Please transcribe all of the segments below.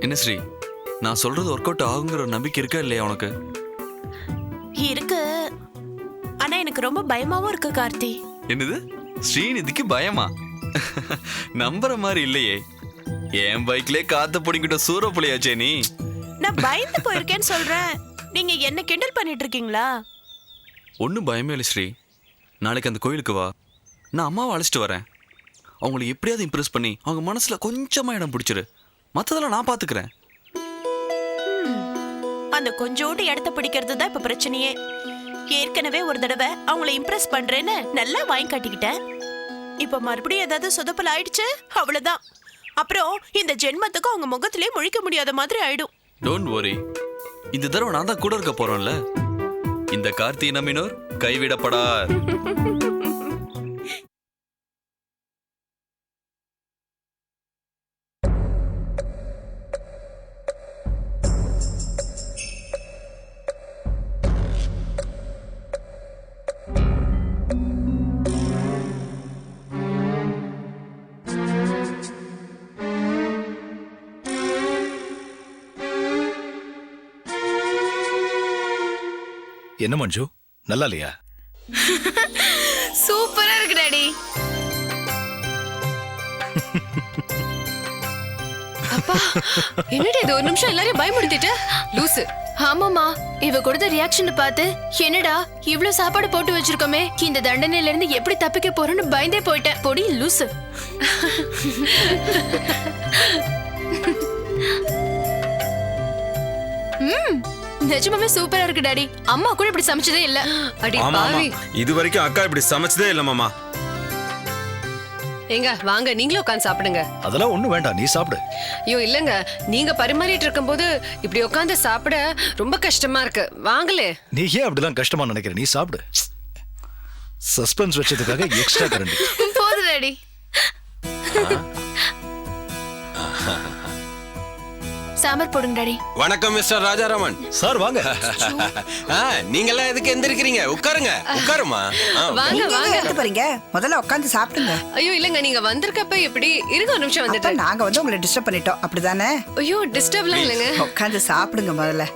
என்ன ஸ்ரீ? நான் சொல்றது ஒர்க் அவுட் ஆகுங்கிற நம்பிக்கை இருக்கா இல்லையா உனக்கு? இருக்கு. ஆனா எனக்கு ரொம்ப பயமாவும் இருக்கு கார்த்தி. என்னது? ஸ்ரீநிதிக்கு பயமா? நம்புற மாதிரி இல்லையே. என் பைக்லயே காத்த பிடிங்கிட்ட சூற புளியாச்சே நீ. நான் பயந்து போயிருக்கேன்னு சொல்றேன். நீங்க என்ன கிண்டல் பண்ணிட்டு இருக்கீங்களா? ஒன்றும் பயமே இல்லை ஸ்ரீ. நாளைக்கு அந்த கோயிலுக்கு வா. நான் அம்மாவை அழைச்சிட்டு வரேன். அவங்கள எப்படியாவது இம்ப்ரெஸ் பண்ணி அவங்க மனசுல கொஞ்சமா இடம் பிடிச்சிரு. மற்றதெல்லாம் நான் பாத்துக்கிறேன். அந்த கொஞ்சோண்டு இடத்த பிடிக்கிறது தான் இப்ப பிரச்சனையே. ஏற்கனவே ஒரு தடவை அவங்கள இம்ப்ரெஸ் பண்றேன்னு நல்லா வாங்கி காட்டிக்கிட்டேன். இப்ப மறுபடியும் ஏதாவது சொதப்பல் ஆயிடுச்சு? அவ்வளவுதான். அப்புறம் இந்த ஜென்மத்துக்கு அவங்க முகத்திலே முழிக்க முடியாத மாதிரி ஆயிடும். Don't worry. இந்த தடவை நான் தான் கூட இருக்க போறோம்ல இந்த கார்த்திகை நம்பினோர் கைவிடப்படார். என்ன மஞ்சு? நல்லா இல்லையா சூப்பரா இருக்கு டாடி. அப்பா என்னடி இது? ஒரு நிமிஷம் எல்லாரையும் பயமுடுத்திட்ட லூசு. ஆமாமா இவ கொடுத்த ரியாக்ஷன் பார்த்து என்னடா இவ்ளோ சாப்பாடு போட்டு வச்சிருக்கோமே இந்த தண்டனையில இருந்து எப்படி தப்பிக்க போறோம்னு பயந்தே போயிட்டேன். பொடி லூசு. ம். நிஜமாவே சூப்பரா இருக்கு டாடி அம்மா கூட இப்படி சமைச்சதே இல்ல. அடி ஆமா ஆமா பாவி. இது வரைக்கும் அக்கா இப்படி சமைச்சதே இல்ல மாமா. ஏங்க வாங்க நீங்களும் உட்காந்து சாப்பிடுங்க. அதெல்லாம் ஒண்ணும் வேண்டாம் நீ சாப்பிடு. ஐயோ இல்லங்க. நீங்க பரிமாறிட்டு இருக்கும்போது இப்படி உட்காந்து சாப்பிட ரொம்ப கஷ்டமா இருக்கு. வாங்களே. நீ ஏன் அப்படிலாம் கஷ்டமா நினைக்கிற? நீ சாப்பிடு. சஸ்பென்ஸ் வச்சதுக்காக எக்ஸ்ட்ரா கரண்ட் போது டாடி சாம்பார் போடுங்க டாடி. வணக்கம் மிஸ்டர் ராஜாராமன். சார் வாங்க. ஆ, நீங்கெல்லாம் எதுக்கு எந்திருக்கிறீங்க? உட்காருங்க உட்காருமா வாங்க நீங்க வாங்க. எங்க போறீங்க? முதல்ல உட்காந்து சாப்பிடுங்க. ஐயோ இல்லங்க நீங்க வந்திருக்கப்ப எப்படி? இருங்க ஒரு நிமிஷம் வந்துட்டு. நாங்க வந்து உங்களை டிஸ்டர்ப் பண்ணிட்டோம். அப்படிதானே? ஐயோ டிஸ்டர்ப்லாம் இல்லைங்க. உட்காந்து சாப்பிடுங்க முதல்ல.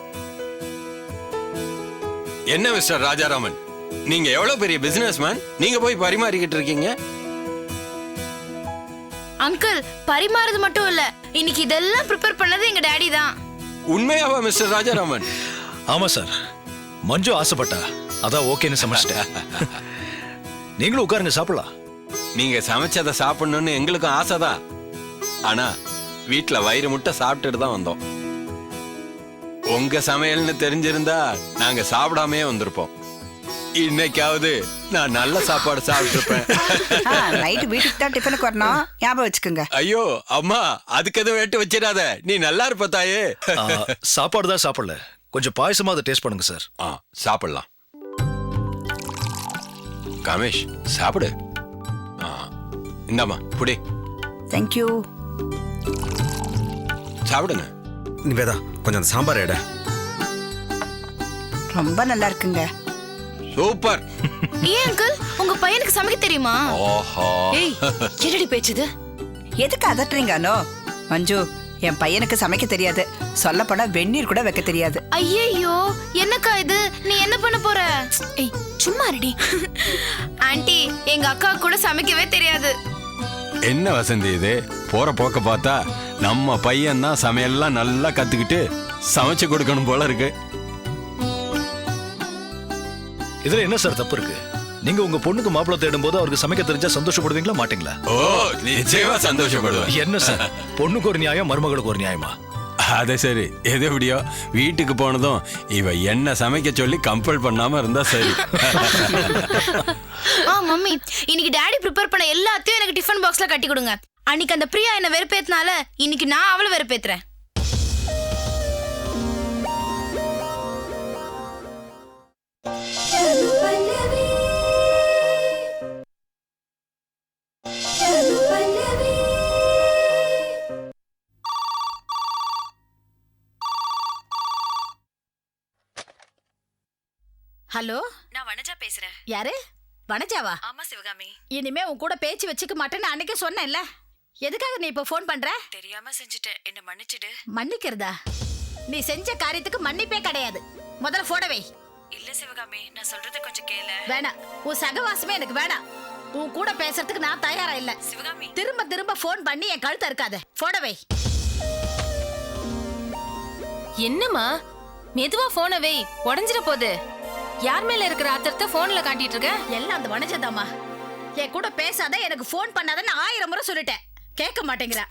என்ன மிஸ்டர் ராஜாராமன்? நீங்க எவ்வளவு பெரிய பிசினஸ் மேன் நீங்க போய் பரிமாறிக்கிட்டு இருக்கீங்க? அங்கிள் பரிமாறது மட்டும் இல்ல. இன்னைக்கு இதெல்லாம் ப்ரிப்பேர் பண்ணது எங்க டாடி தான். உண்மையாவா மிஸ்டர் ராஜாராமன்? ஆமா சார் மஞ்சு ஆசைப்பட்டா அதான் ஓகேன்னு சமைச்சிட்டேன். நீங்களும் உட்காருங்க சாப்பிடலாம். நீங்க சமைச்சதை சாப்பிடணும்னு எங்களுக்கும் ஆசைதான். ஆனா வீட்ல வயிறு முட்டை சாப்பிட்டுட்டு தான் வந்தோம். உங்க சமையல்னு தெரிஞ்சிருந்தா நாங்க சாப்பிடாமே வந்திருப்போம். இன்னைக்காவது நான் நல்ல சாப்பாடு சாப்பிட்டுருப்பேன். நைட்டு வீட்டுக்கு தான் டிஃபனுக்கு வரணும். ஞாபகம் வச்சுக்கோங்க. ஐயோ அம்மா அதுக்கு எதுவும் வேட்டு வச்சிடாத. நீ நல்லா இருப்ப தாயே. சாப்பாடு தான் சாப்பிடல. கொஞ்சம் பாயசமா அதை டேஸ்ட் பண்ணுங்க சார் ஆ சாப்பிடலாம். கமேஷ் சாப்பிடு. ஆ, இந்தாம்மா புடி தேங்க்யூ சாப்பிடுங்க. நிவேதா கொஞ்சம் அந்த சாம்பார் எடை. ரொம்ப நல்லா இருக்குங்க. சூப்பர். ஏன் அங்கிள் உங்க பையனுக்கு சமைக்க தெரியுமா? ஓஹோ ஏய் என்னடி பேச்சுது? எதுக்கு அதட்டுறீங்க அனோ மஞ்சு என் பையனுக்கு சமைக்க தெரியாது. சொல்ல போனா வெந்நீர் கூட வைக்க தெரியாது. ஐயையோ என்னக்கா இது? நீ என்ன பண்ண போற? ஏய் சும்மா ரெடி ஆன்ட்டி எங்க அக்கா கூட சமைக்கவே தெரியாது. என்ன வசந்தி இது? போற போக்க பார்த்தா நம்ம பையன் தான் சமையல்லாம் நல்லா கத்துக்கிட்டு சமைச்சு கொடுக்கணும் போல இருக்கு. இதுல என்ன சார் தப்பு இருக்கு? நீங்க உங்க பொண்ணுக்கு மாப்பிள்ளை தேடும் போது அவருக்கு சமைக்க தெரிஞ்சா சந்தோஷப்படுவீங்களா மாட்டீங்களா? ஓ நிச்சயமா சந்தோஷப்படுவேன். என்ன சார்? பொண்ணுக்கு ஒரு நியாயம் மருமகளுக்கு ஒரு நியாயமா? அது சரி. எது எப்படியோ வீட்டுக்கு போனதும் இவ என்ன சமைக்க சொல்லி கம்பல் பண்ணாம இருந்தா சரி. ஆ மம்மி இன்னைக்கு டாடி ப்ரிப்பேர் பண்ண எல்லாத்தையும் எனக்கு டிஃபன் பாக்ஸ்ல கட்டி கொடுங்க. அன்னைக்கு அந்த பிரியா என்ன வெறுப்பேத்தினால இன்னைக்கு நான் அவளை வெறுப்பேத்துறேன். ஹலோ? நான் வனஜா பேசுறேன். யாரு? வனஜாவா? ஆமா சிவகாமி. இனிமே உன் கூட பேச்சு வச்சுக்க மாட்டேன்னு அன்னைக்கே சொன்னேன்ல. எதுக்காக நீ இப்ப ஃபோன் பண்ற? தெரியாம செஞ்சுட்டேன். என்ன மன்னிச்சிடு. மன்னிக்கிறதா? நீ செஞ்ச காரியத்துக்கு மன்னிப்பே கிடையாது. முதல்ல போட வை. இல்ல சிவகாமி. நான் சொல்றது கொஞ்சம் கேளு. வேணாம். உன் சகவாசமே எனக்கு வேணாம். உன் கூட பேசுறதுக்கு நான் தயாரா இல்ல. சிவகாமி. திரும்ப திரும்ப ஃபோன் பண்ணி என் கழுத்த இருக்காத போட வை. என்னம்மா? மெதுவா போனை வை. உடஞ்சிட போகுது யார் மேல இருக்கிற ஆத்திரத்தை போன்ல காட்டிட்டு இருக்க? எல்லாம் அந்த வனஜதாமா என் கூட பேசாத எனக்கு ஃபோன் பண்ணாதன்னு ஆயிரம் முறை சொல்லிட்டேன். கேட்க மாட்டேங்கிறா.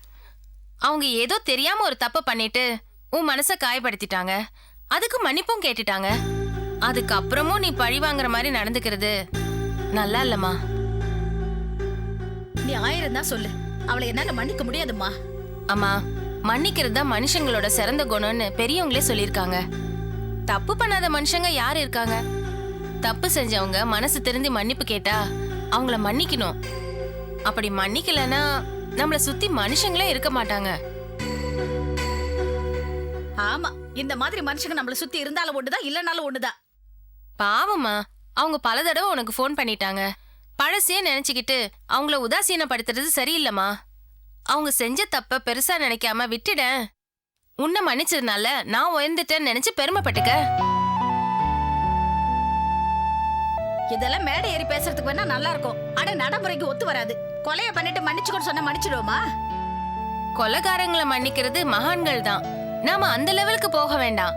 அவங்க ஏதோ தெரியாம ஒரு தப்பு பண்ணிட்டு உன் மனச காயப்படுத்திட்டாங்க. அதுக்கு மன்னிப்பும் கேட்டுட்டாங்க. அதுக்கப்புறமும் நீ பழி வாங்குற மாதிரி நடந்துக்கிறது நல்லா இல்லம்மா. நீ ஆயிரம் தான் சொல்லு. அவளை என்னால மன்னிக்க முடியாதும்மா. அம்மா மன்னிக்கிறது தான் மனுஷங்களோட சிறந்த குணம்னு பெரியவங்களே சொல்லியிருக்காங்க. தப்பு பண்ணாத மனுஷங்க யார் இருக்காங்க? தப்பு செஞ்சவங்க மனசு திருந்தி மன்னிப்பு கேட்டா அவங்கள மன்னிக்கணும். அப்படி மன்னிக்கலன்னா நம்மள சுத்தி மனுஷங்களே இருக்க மாட்டாங்க. ஆமா இந்த மாதிரி மனுஷங்க நம்மள சுத்தி இருந்தாலும் ஒண்ணுதான் இல்லனாலும் ஒண்ணுதான். பாவம்மா அவங்க பல தடவை உனக்கு ஃபோன் பண்ணிட்டாங்க. பழசையே நினைச்சுக்கிட்டு அவங்கள உதாசீனப்படுத்துறது சரியில்லைம்மா. அவங்க செஞ்ச தப்ப பெருசா நினைக்காம விட்டுட. உன்னை மன்னிச்சதுனால நான் உயர்ந்துட்டேன்னு நினைச்சு பெருமைப்பட்டுக்க. இதெல்லாம் மேடை ஏறி பேசுறதுக்கு வேணா நல்லா இருக்கும் ஆனா நடைமுறைக்கு ஒத்து வராது. கொலைய பண்ணிட்டு மன்னிச்சுக்கோன்னு சொன்னா மன்னிச்சிடுவோமா? கொலைகாரங்களை மன்னிக்கிறது மகான்கள் தான். நாம அந்த லெவலுக்கு போக வேண்டாம்.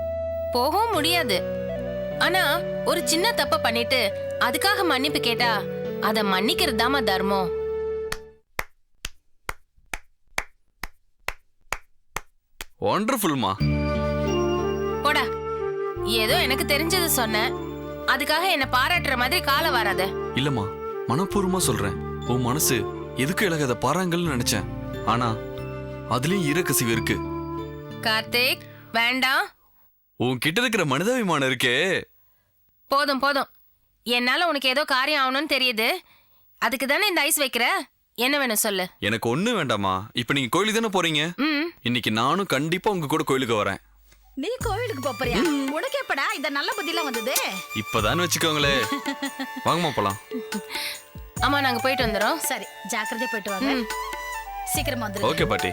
போகவும் முடியாது. ஆனா ஒரு சின்ன தப்ப பண்ணிட்டு அதுக்காக மன்னிப்பு கேட்டா அத மன்னிக்கிறது தாமா தர்மம் ஒண்டர்ஃபுல்மா போடா. ஏதோ எனக்கு தெரிஞ்சது சொன்னேன். அதுக்காக என்ன பாராட்டுற மாதிரி கால வராத. இல்லம்மா மனப்பூர்வமா சொல்றேன். உன் மனசு எதுக்கு இழகாத பாறாங்கல்னு நினைச்சேன். ஆனா அதுலயும் ஈரக்கசிவு இருக்கு. கார்த்திக் வேண்டாம். உன் கிட்ட இருக்கிற மனிதாபிமானம் இருக்கே. போதும் போதும். என்னால உனக்கு ஏதோ காரியம் ஆகணும்னு தெரியுது. அதுக்கு தானே இந்த ஐஸ் வைக்கிற? என்ன வேணும் சொல்லு. எனக்கு ஒண்ணு வேண்டாமா இப்ப நீங்க கோயிலுக்கு தானே போறீங்க? ம். இன்னைக்கு நானும் கண்டிப்பா உங்க கூட கோயிலுக்கு வரேன். நீ கோவிலுக்கு போறியா உனக்கு எப்படா இந்த நல்ல புத்திலாம் வந்தது? இப்பதான் வச்சுக்கோங்களே. வாங்கம்மா போலாம். ஆமா நாங்க போயிட்டு வந்துடுறோம் சரி ஜாக்கிரதையா போயிட்டு வாங்க. சீக்கிரமா வந்துரு ஓகே பாட்டி.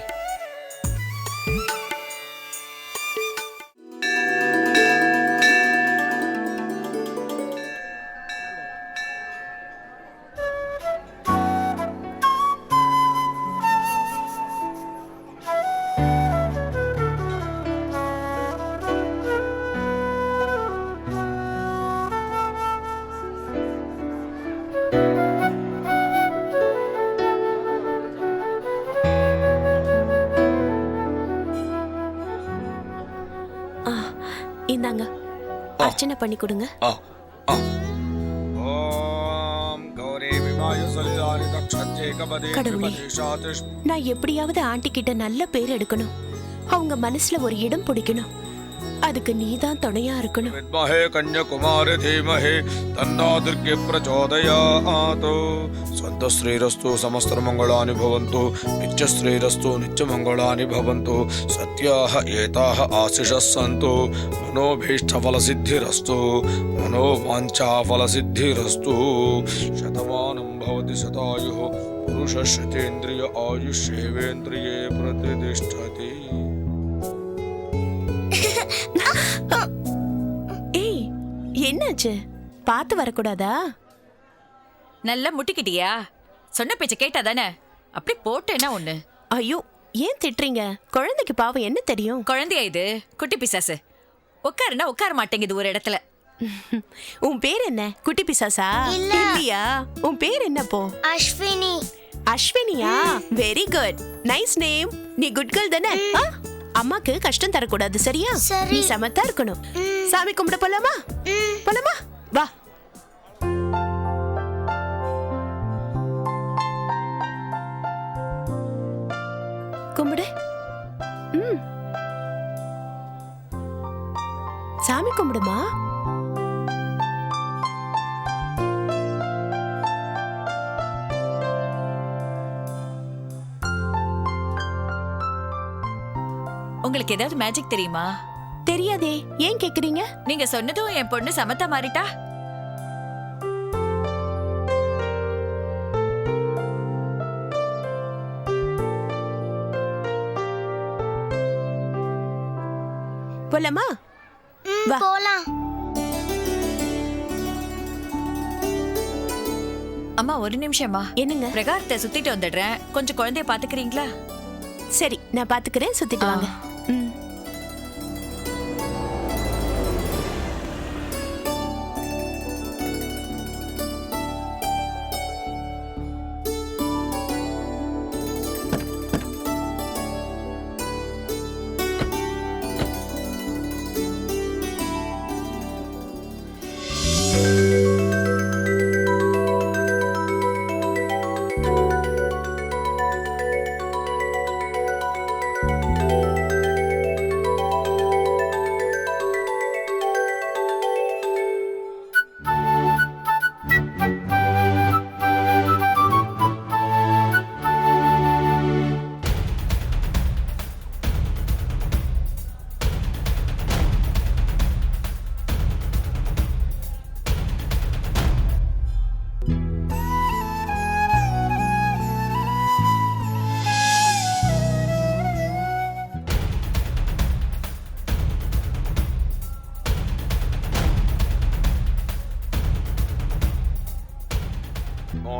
பண்ணி கொடுங்க ஓம் கௌரி விமாயு சலிதானி தக்ஷத்யேகபதே கடவுளே. நான் எப்படியாவது ஆண்டி கிட்ட நல்ல பேர் எடுக்கணும். அவங்க மனசுல ஒரு இடம் பிடிக்கணும். அதுக்கு நீதான் துணையா இருக்கணும் வித்மஹே கன்யகுமாரி தீமஹே தன்னாதிர்கி பிரச்சோதயாத் ஸ்வந்த ஸ்ரீரஸ்து சமஸ்த மங்களானி பவந்து நிச்ச ஸ்ரீரஸ்து நிச்ச மங்களானி பவந்து சத்யாக ஏதாக ஆசிஷ சந்து மனோபீஷ்ட ஃபல சித்திரஸ்து மனோவாஞ்சா ஃபல சித்திரஸ்து சதமானம் பவதி சதாயு புருஷ ஸ்ருதேந்திரிய ஆயுஷேவேந்திரியே பிரதிதிஷ்டதி என்னாச்சு? பார்த்து வரக்கூடாதா? நல்லா முட்டிக்கிட்டியா? சொன்ன பேச்ச கேட்டா தானே அப்படி போட்டேன்னா ஒண்ணு. ஐயோ ஏன் திட்டுறீங்க? குழந்தைக்கு பாவம் என்ன தெரியும்? குழந்தையா இது? குட்டி பிசாசு. உட்காருனா உட்கார மாட்டேங்குது ஒரு இடத்துல. உன் பேர் என்ன? குட்டி பிசாசா? இல்லையா? உன் பேர் என்னப்போ அஸ்வினி. அஸ்வினியா? வெரி குட் நைஸ் நேம் நீ குட் கேர்ள் தானே? ஆ? அம்மாக்கு கஷ்டம் தரக்கூடாது சரியா? சரி. நீ சமத்தா இருக்கணும். சாமி கும்பிட போலாமா? போலாமா? வா. கும்பிடு. சாமி கும்பிடுமா? உங்களுக்கு ஏதாவது மேஜிக் தெரியுமா? தெரியாதே. ஏன் கேக்குறீங்க? நீங்க சொன்னதும் என் பொண்ணு சமத்த மாறிட்டா? போலாமா? போலாம். அம்மா ஒரு நிமிஷம்மா. என்னங்க? பிரகாரத்தை சுத்திட்டு வந்துடுறேன். கொஞ்சம் குழந்தைய பாத்துக்கிறீங்களா? சரி நான் பாத்துக்கிறேன். சுத்திட்டு வாங்க.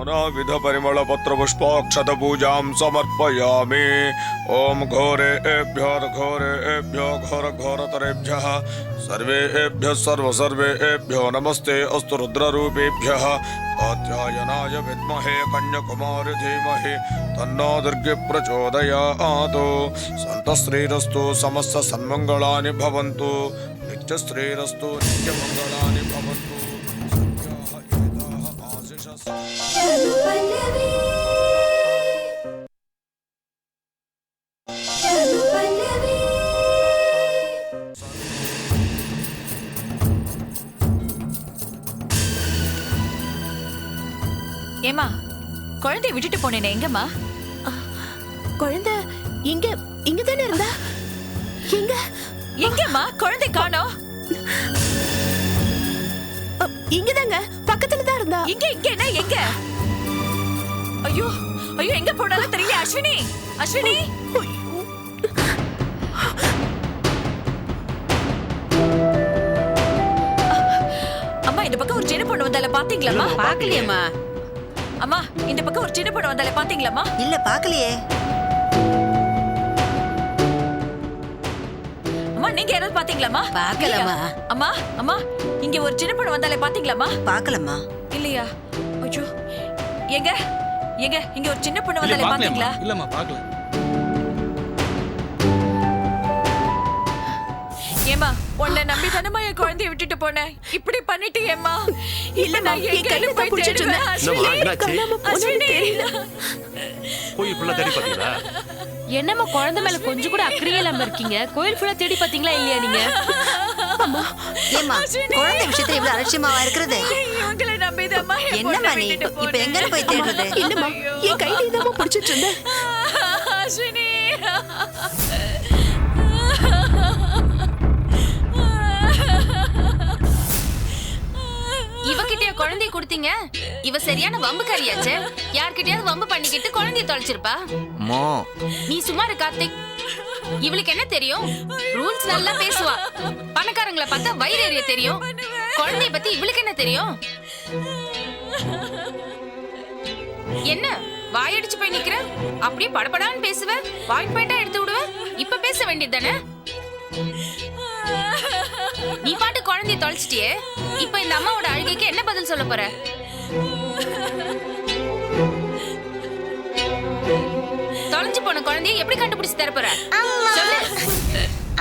नानाविध परिमल पत्र पुष्पाक्षत पूजां समर्पयामि। ॐ घोरेभ्यो घोरेभ्यो घोर घोरतरेभ्यः, सर्वेभ्यः सर्व सर्वेभ्यो नमस्ते अस्तु रुद्ररूपेभ्यः। कात्यायनाय विद्महे कन्याकुमारि धीमहि, तन्नो दुर्गे प्रचोदयात्। समस्त सन्मङ्गलानि भवन्तु, नित्यश्रीरस्तु नित्यमङ्गलानि भवन्तु। ஏமா குழந்தைய விட்டுட்டு போனேனே எங்கம்மா? குழந்தை இங்க இங்க தானே இருந்தா? எங்க? எங்கம்மா குழந்தை காணோம். அ, இங்கதாங்க பக்கத்துல தான் இருந்தா. இங்க இங்க என்ன எங்க? ஐயோ ஐயோ எங்க போனாலும் தெரியல அஸ்வினி அஸ்வினி. அம்மா இந்த பக்கம் ஒரு சின்ன பொண்ணு வந்தால பாத்தீங்களாம்மா? பாக்கலையேம்மா. அம்மா இந்த பக்கம் ஒரு சின்ன பொண்ணு வந்தால பாத்தீங்களாம்மா? இல்ல பாக்கலையே. அம்மா நீங்க யாராவது பாத்தீங்களாம்மா? பார்க்கலம்மா. இல்லையா? அம்மா அம்மா இங்க ஒரு சின்ன பொண்ணு வந்தாலே பாத்தீங்களாம்மா? பாக்கலம்மா. இல்லையா? ஐயோ. எங்க எங்க இங்க ஒரு சின்ன பொண்ணு வந்தாலே பாத்தீங்களா? இல்லம்மா பார்க்கல ஏமா உன்னை நம்பி தானமா என் குழந்தைய விட்டுட்டு போனேன். இப்படி பண்ணிட்டு ஏமா இல்ல நான் என் எங்க கையில தான் பிடிச்சிட்டு இருந்தேன். போய் ஃபுல்லா தேடி பாத்தீங்களா என்னம்மா குழந்தை மேல கொஞ்சம் கூட அக்கறையே இல்லாம இருக்கீங்க? கோயில் ஃபுல்லா தேடி பாத்தீங்களா இல்லையா நீங்க? ஏமா குழந்தை விஷயத்துல இவ்வளவு அலட்சியமாவா இருக்கிறது? இவங்களை நம்பிதாம்மா என் என்னம்மா நீ? இப்ப எங்க போய் தேடுறது? இல்லம்மா என் கையில இதாம்மா பிடிச்சிட்டு இருந்தேன். இவகிட்டயா குழந்தைய கொடுத்தீங்க? இவ சரியான வம்புக்காரியாச்சே. யார்கிட்டயாவது வம்பு பண்ணிக்கிட்டு குழந்தைய தொலைச்சிருப்பா? நீ சும்மா இரு கார்த்திக். இவளுக்கு என்ன தெரியும்? ரூல்ஸ் நல்லா பேசுவா. பணக்காரங்களை பார்த்தா வயிறு எறிய தெரியும். குழந்தைய பத்தி இவளுக்கு என்ன தெரியும்? என்ன? வாயடிச்சு போய் நிக்கிற? அப்படியே படபடான்னு பேசுவ? பாயிண்ட் பாயிண்டா எடுத்து விடுவ? இப்ப பேச வேண்டியது தானே? நீ பாட்டு குழந்தைய தொலைச்சிட்டியே? இப்ப இந்த அம்மாவோட அழுகைக்கு என்ன பதில் சொல்ல போற? தொலைஞ்சு போன குழந்தைய எப்படி கண்டுபிடிச்சு தர போற? சொல்லு.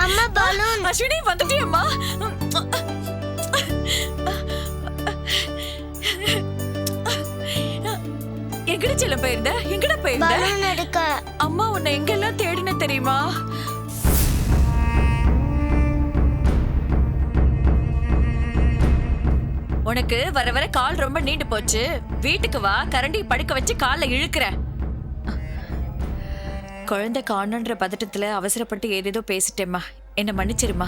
அம்மா பலூன். அஸ்வினி வந்துட்டியம்மா. எங்கட செல்ல போயிருந்த? எங்கட போயிருந்த? அம்மா உன்னை எங்கெல்லாம் தேடின தெரியுமா? உனக்கு வர வர கால் ரொம்ப நீண்டு போச்சு. வீட்டுக்கு வா கரண்டி படுக்க வச்சு காலில் இழுக்கிறேன் குழந்தை காணுன்ற பதட்டத்துல அவசரப்பட்டு ஏதேதோ பேசிட்டேம்மா. என்ன மன்னிச்சிருமா